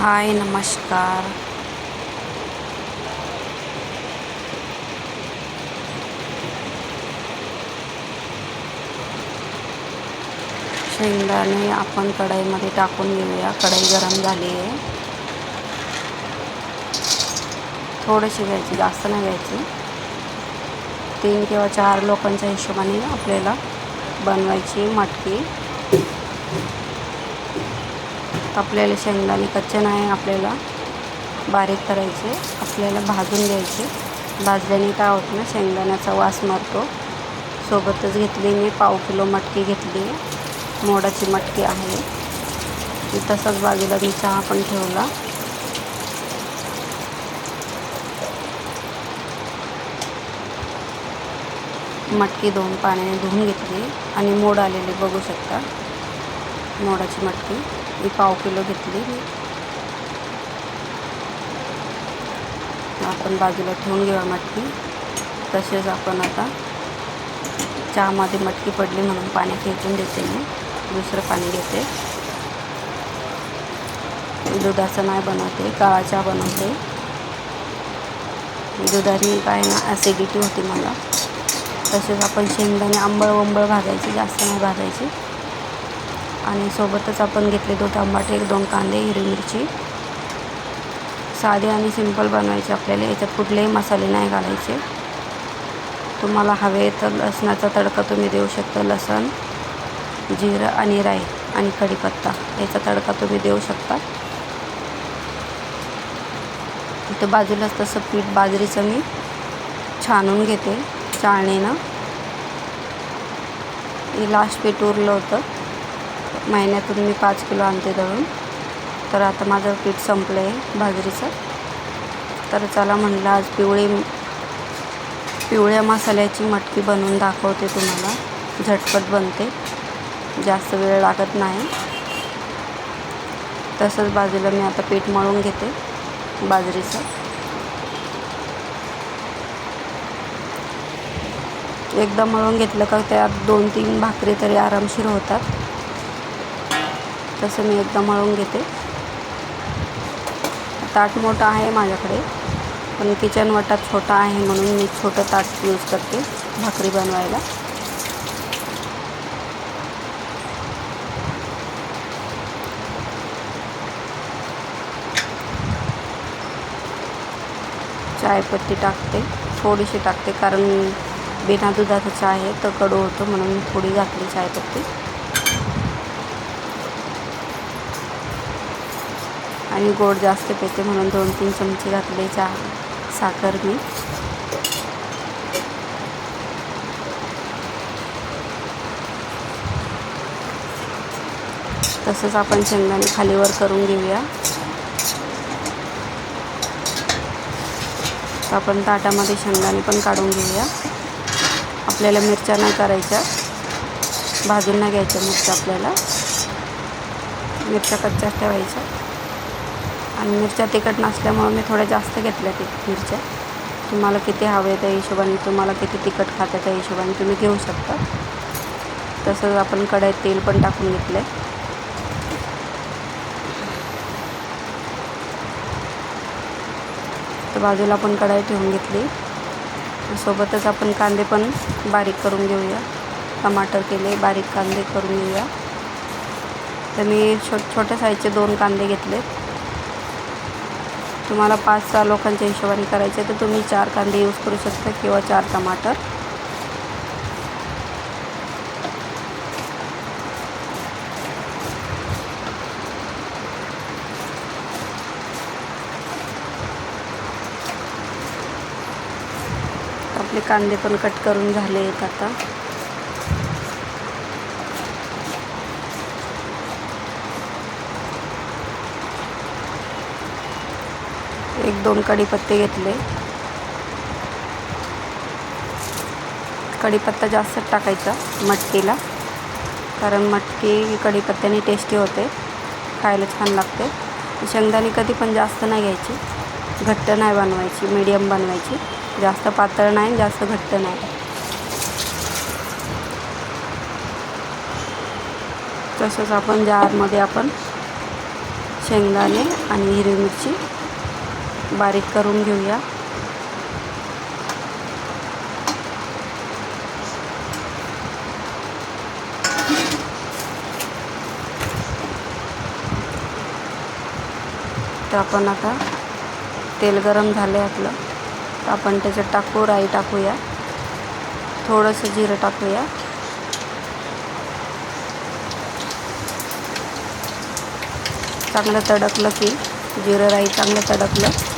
हाय नमस्कार. शेंगदाणे आपण कढईमध्ये टाकून घेऊया. कढई गरम झाली आहे. थोडीशी घ्यायची जास्त नाही घ्यायची. तीन किंवा चार लोकांच्या हिशोबाने आपल्याला बनवायची मटकी. आपल्याला शेंगदाणे कच्चे नाही आपल्याला बारीक करायचे. आपल्याला भाजून घ्यायचे. भाजल्याने काय होतं ना शेंगदाण्याचा वास मारतो. सोबतच घेतली मी पाव किलो मटकी घेतली. मोडाची मटकी आहे. मी तसंच बाजूला मी चहा पण ठेवला. मटकी दोन पाण्याने धुवून घेतली आणि मोड आलेली बघू शकता. मोडाची मटकी. ही पाव किलो घेतली. आपण बाजूला ठेवून घेऊया मटकी. तसेच आपण आता चहामध्ये मटकी पडली म्हणून पाणी खेचून देते मी. दुसरं पाणी घेते. दुधाचं नाही बनवते काळा चहा बनवते. दुधाने काय ना ॲसिडिटी होती मला. तसेच आपण शेंगदाणे आंबळ वंबळ भाजायची जास्त नाही भाजायची. आणि सोबतच आपण घेतले दोन टमाटे एक दोन कांदे हिरवी मिरची. साधे आणि सिंपल बनवायचे आपल्याला. याच्यात कुठलेही मसाले नाही घालायचे. तुम्हाला हवे तर लसणाचा तडका तुम्ही देऊ शकता. लसण जिरं आणि राई आणि कढीपत्ता. याचा तडका तुम्ही देऊ शकता. इथं बाजूलाच तसं पीठ बाजरीचं मी छानून घेते. चाळणीनं. हे लास्ट पीठ उरलं होतं. महिन्यातून मी पाच किलो आणते दळून. तर आता माझं पीठ संपलं आहे बाजरीचं तर चला म्हणलं आज पिवळी पिवळ्या मसाल्याची मटकी बनवून दाखवते तुम्हाला. झटपट बनते. जास्त वेळ लागत नाही. तसंच बाजूला मी आता पीठ मळून घेते बाजरीचं. एकदा मळून घेतलं का त्यात दोन तीन भाकरी तरी आरामशीर होतात. तसं मी एकदा मळून घेते. ताट मोठं आहे माझ्याकडे पण किचन वाटा छोटा आहे म्हणून मी छोटं ताट यूज करते भाकरी बनवायला. चायपत्ती टाकते थोडीशी टाकते कारण बिना दुधाचं चहा आहे तर कडू होतो म्हणून मी थोडी घातली चायपत्ती. आणि गोड जास्त पेते म्हणून दोन तीन चमचे घातले चहा साखर मी. तसंच आपण शेंगदाणे खालीवर करून घेऊया. आपण ताटामध्ये शेंगदाणे पण काढून घेऊया. आपल्याला मिरच्या नाही करायच्या. भाजून नाही घ्यायच्या मिरच्या आपल्याला. मिरच्या कच्च्याच ठेवायच्या. आणि मिरच्या तिखट नसल्यामुळं मी थोड्या जास्त घेतल्या ती मिरच्या. तुम्हाला किती हवे त्या हिशोबाने तुम्हाला किती तिखट खातं त्या हिशोबाने तुम्ही घेऊ शकता. तसंच आपण कढईत तेल पण टाकून घेतलं आहे तर बाजूला आपण कढाई ठेवून घेतली. सोबतच आपण कांदे पण बारीक करून घेऊया. टमाटर केले बारीक कांदे करून घेऊया. तर मी छो छोट्या साईजचे दोन कांदे घेतले तुम्हाला पाच सहा लोकांच्या हिशोबाने करायचे तर तुम्ही चार कांदे यूज करू शकता किंवा चार टमाटर. आपले कांदे पण कट करून झाले आहेत आता. दोन कढीपत्ते घेतले. कढीपत्ता जास्त टाकायचा मटकीला कारण मटकी कढीपत्त्याने टेस्टी होते खायला छान लागते. शेंगदाणे कधी पण जास्त नाही घ्यायची घट्ट नाही बनवायची मीडियम बनवायची. जास्त पातळ नाही जास्त घट्ट नाही. तसंच आपण जारमध्ये आपण शेंगदाणे आणि हिरवी मिरची बारीक करून घेऊया. तर आपण आता तेल गरम झालं आहे आपलं. तर आपण त्याच्यात टाकू राई टाकूया. थोडंसं जिरं टाकूया. चांगलं तडकलं की जिरं राई चांगलं तडकलं.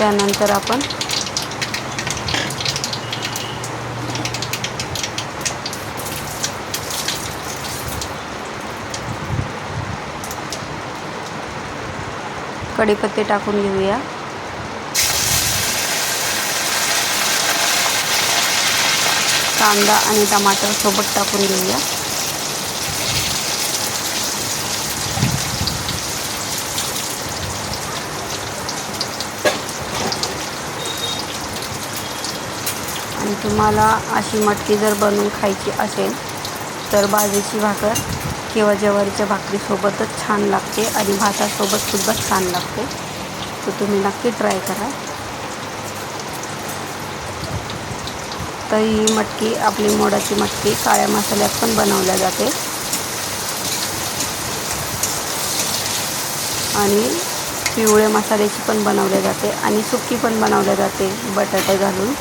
त्यानंतर आपण कढीपत्ते टाकून घेऊया. कांदा आणि टमाटर सोबत टाकून घेऊया. आणि तुम्हाला अशी मटकी जर बनवून खायची असेल तर बाजरीची भाकर किंवा ज्वारीच्या भाकरीसोबतच छान लागते आणि भातासोबतसुद्धा छान लागते. तर तुम्ही नक्की ट्राय करा. तर ही मटकी आपली मोडाची मटकी काळ्या मसाल्यात पण बनवल्या जाते. आणि पिवळे मसाल्याची पण बनवल्या जाते आणि सुकी पण बनवल्या जाते बटाटे घालून.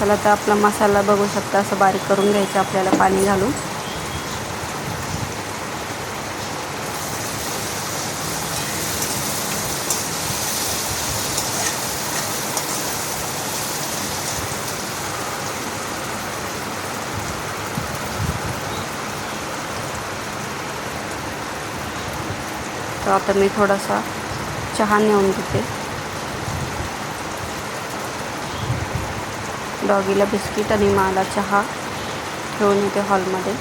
चला तर आपला मसाला बघू शकता असं बारीक करून घ्यायचं आपल्याला पाणी घालून. तर आता मी थोडासा चहा नेऊन घेते. डॉगीला बिस्किट आणि मला चहा ठेवून येते हॉलमध्ये.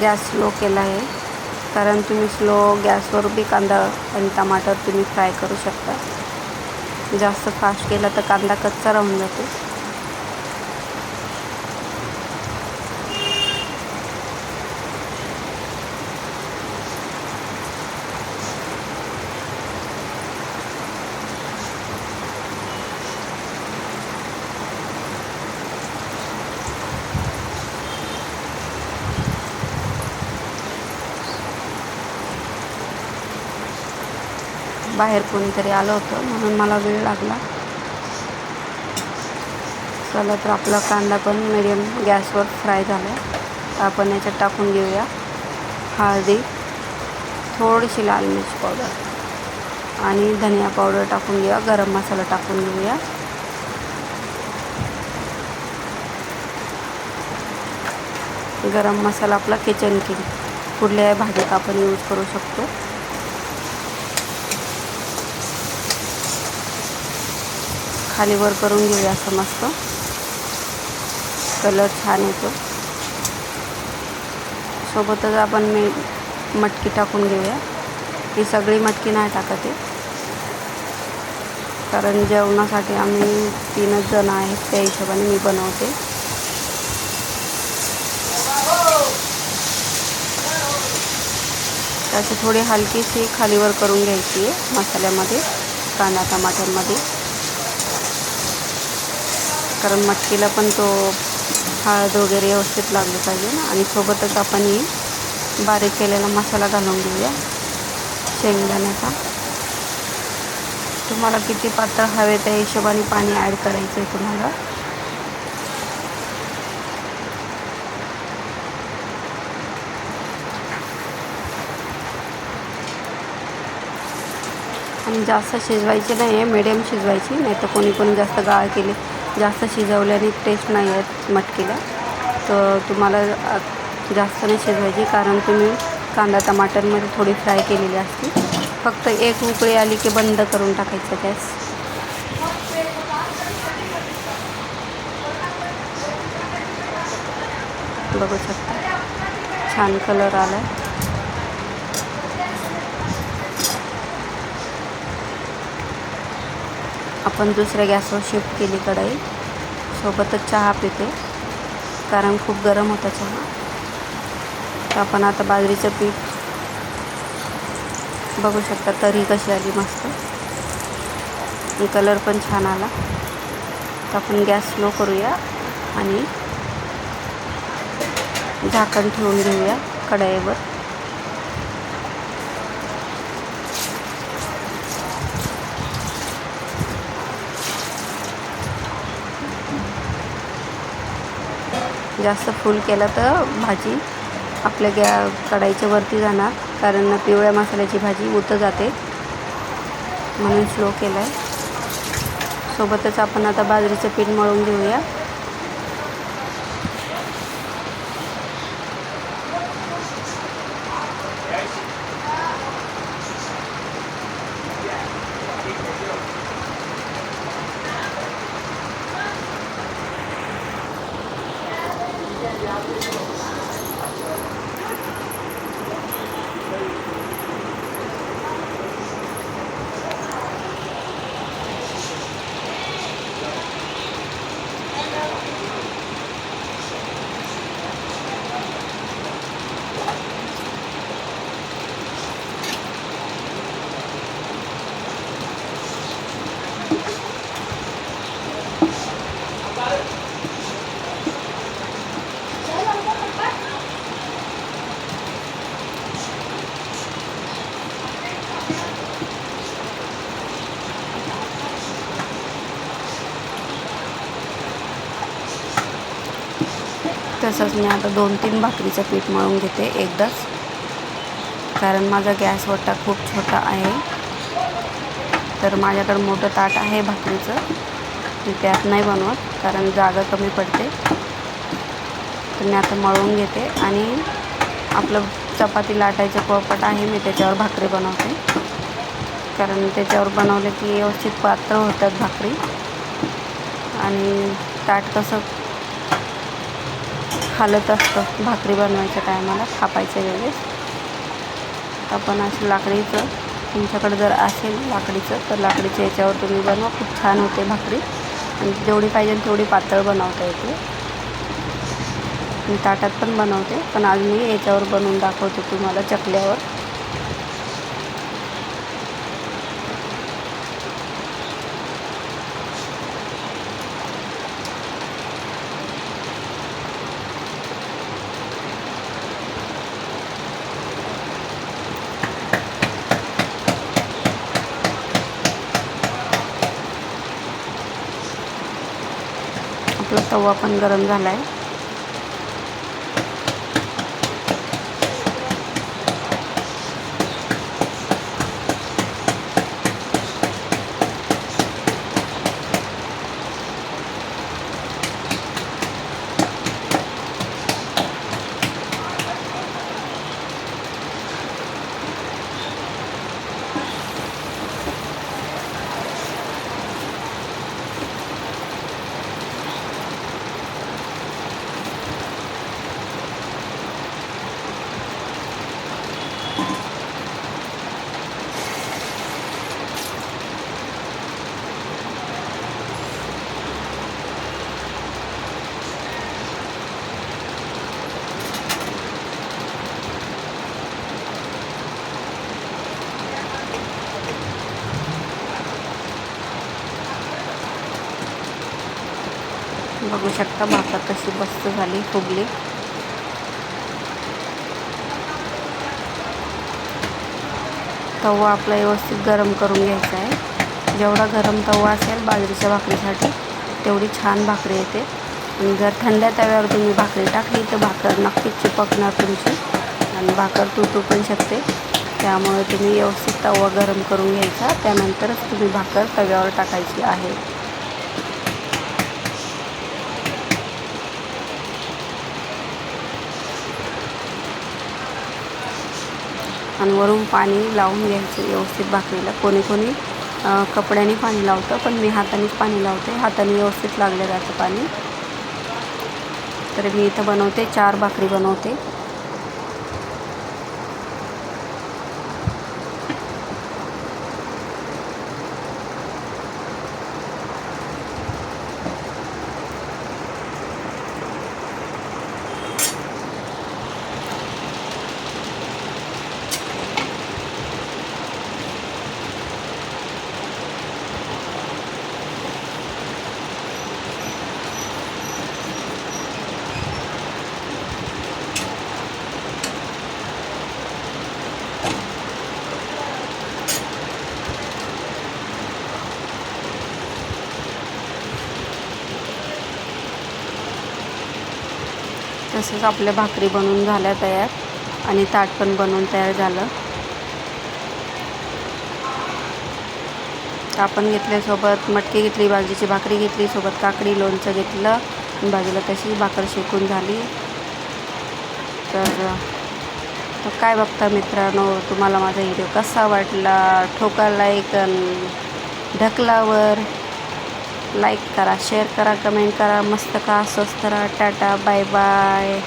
गॅस स्लो केला आहे. कारण तुम्ही स्लो गॅसवर बी कांदा आणि टमाटर तुम्ही फ्राय करू शकता. जास्त फास्ट केला तर कांदा कच्चा राहून जातो. बाहेर कोणीतरी आलं होतं म्हणून मला वेळ लागला. चला तर आपला कांदा पण मिडियम गॅसवर फ्राय झाला. तर आपण याच्यात टाकून घेऊया. हळदी थोडीशी लाल मिरची पावडर आणि धनिया पावडर टाकून घेऊया. गरम मसाला टाकून घेऊया. गरम मसाला आपला किचन किंग कुठल्याही भाजीत आपण यूज करू शकतो. खाली वर करून घेऊया असं मस्त. कलर छान येतो. सोबतच आपण मी मटकी टाकून घेऊया. ही सगळी मटकी नाही टाकत कारण जेवणासाठी आम्ही तीनच जण आहेत त्या हिशोबाने मी बनवते. त्याची थोडी हलकीशी खालीवर करून घ्यायची आहे मसाल्यामध्ये कांदा टमाटरमध्ये कारण मटकीला पण तो हळद वगैरे व्यवस्थित लागली पाहिजे ना. आणि सोबतच आपण ही बारीक केलेला मसाला घालून घेऊया शेंगदाण्याचा. तुम्हाला किती पातळ हवे त्या हिशोबाने पाणी ॲड करायचं आहे तुम्हाला. आणि जास्त शिजवायची नाही आहे मिडियम शिजवायची नाही तर कोणी कोणी जास्त गाळ केली जास्त शिजवल्याने टेस्ट नाही येत मटकीला. तर तुम्हाला जास्त नाही शिजवायची कारण तुम्ही कांदा टमाटरमध्ये थोडी फ्राय केलेली असते. फक्त एक उकळी आली की बंद करून टाकायचं गॅस. बघू शकता. छान कलर आला आपण दुसऱ्या गॅसवर शिफ्ट केली कढाई. सोबतच चहा पिते. कारण खूप गरम होता चहा. तर आपण आता बाजरीचं पीठ बघू शकता तरी कशी आली मस्त. कलर पण छान आला. तर आपण गॅस स्लो करूया आणि झाकण ठेवून घेऊया कढाईवर. जास्त फुल केलं तर भाजी आपल्या गॅ कढाईच्या वरती जाणार. कारण पिवळ्या मसाल्याची भाजी उतं जाते. म्हणून स्लो केलं आहे सोबतच आपण आता बाजरीचं पीठ मळून घेऊया. तसंच मी आता दोन तीन भाकरीचं पीठ मळून घेते एकदाच. कारण माझा गॅस वट्टा खूप छोटा आहे. तर माझ्याकडं मोठं ताट आहे भाकरीचं. मी त्यात नाही बनवत कारण जागा कमी पडते. तर मी आता मळून घेते आणि आपलं चपाती लाटायचं पोळपट आहे मी त्याच्यावर भाकरी बनवते. कारण त्याच्यावर बनवलं की व्यवस्थित पात्र होतात भाकरी. आणि ताट कसं हालत असतं भाकरी बनवायच्या टायमाला थापायच्या वेळेस. आपण असं लाकडीचं तुमच्याकडे जर असेल लाकडीचं तर लाकडीच्या याच्यावर तुम्ही बनवा. खूप छान होते भाकरी. आणि जेवढी पाहिजे तेवढी पातळ बनवता येते. मी ताटात पण बनवते पण आज मी याच्यावर बनवून दाखवते तुम्हाला चकल्यावर. आपला तवा पण गरम झाला आहे बघू शकता भाकर कशी मस्त झाली फुगली तवा आपला व्यवस्थित गरम करून घ्यायचा आहे. जेवढा गरम तवा असेल बाजरीच्या भाकरीसाठी तेवढी छान भाकरी येते. आणि जर थंड्या तव्यावर तुम्ही भाकरी टाकली तर भाकर नक्कीच चिपकणार तुमची आणि भाकर तुटू पण शकते. त्यामुळे तुम्ही व्यवस्थित तवा गरम करून घ्यायचा. त्यानंतरच तुम्ही भाकर तव्यावर टाकायची आहे. आणि वरून पाणी लावून घ्यायचं व्यवस्थित भाकरीला. कोणी कोणी कपड्याने पाणी लावतं पण मी हातानेच पाणी लावते. हाताने व्यवस्थित लागलं जातं पाणी. तर मी इथं बनवते चार भाकरी बनवते. तसंच आपल्या भाकरी बनवून झाल्या तयार आणि ताट पण बनवून तयार झालं. आपण घेतल्यासोबत मटकी घेतली बाजरीची भाकरी घेतली सोबत काकडी लोणचं घेतलं आणि बाजूला तशी भाकर शेकून झाली. तर तर काय बघता मित्रांनो तुम्हाला माझा व्हिडिओ कसा वाटला? ठोका लाईक ढकलावर. लाईक करा शेअर करा कमेंट करा. मस्त का स्वस्त राहा. Tata bye bye